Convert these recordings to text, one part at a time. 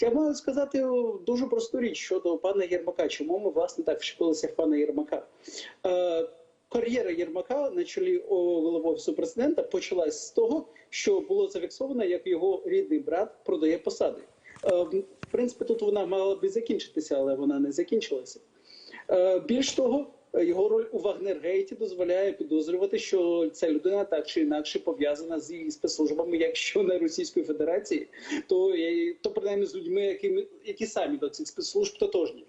Я маю сказати дуже просту річ щодо пана Єрмака. Чому ми власне так вчепилися в пана Єрмака? Е, кар'єра Єрмака на чолі голови офісу президента почалась з того, що було зафіксовано, як його рідний брат продає посади. Е, в принципі, тут вона мала би закінчитися, але вона не закінчилася. Е, Більш того, його роль у Вагнергейті дозволяє підозрювати, що ця людина так чи інакше пов'язана з її спецслужбами, якщо не Російської Федерації, то, е, то принаймні з людьми, які, які самі до цих спецслужб тотожні.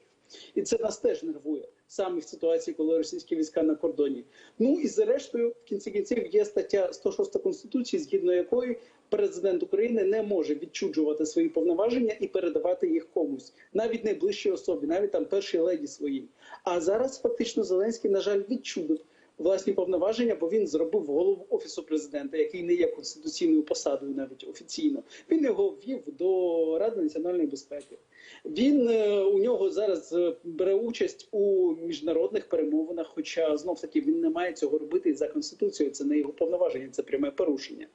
І це нас теж нервує саме в ситуації, коли російські війська на кордоні. Ну і зрештою, в кінці кінців є стаття 106 конституції, згідно якої президент України не може відчуджувати свої повноваження і передавати їх комусь, навіть найближчій особі, навіть там першій леді своїй. А зараз фактично Зеленський, на жаль, відчудив власні повноваження, бо він зробив голову офісу президента, який не є конституційною посадою, навіть офіційно. Він його ввів до Ради національної безпеки. Він е, у нього зараз е, бере участь у міжнародних перемовинах, хоча знов таки він не має цього робити за конституцією. Це не його повноваження, це пряме порушення.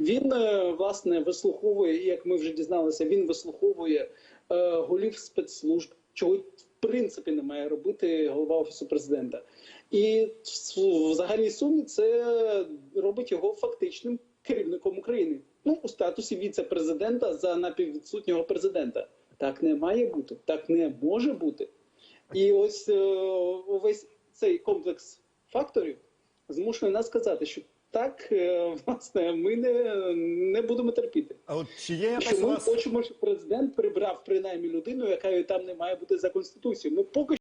Він е, власне вислуховує, як ми вже дізналися, він вислуховує голів спецслужб, чого в принципі не має робити голова офісу президента. І в в загальній сумі це робить його фактичним керівником України. Ну у статусі віце-президента за напіввідсутнього президента. Так не має бути, так не може бути. І ось е, увесь цей комплекс факторів змушує нас сказати, що так е, власне ми не, не будемо терпіти. А от чи є якась Що ми вас хочемо, щоб президент прибрав принаймні людину, яка там не має бути за конституцією. Ми поки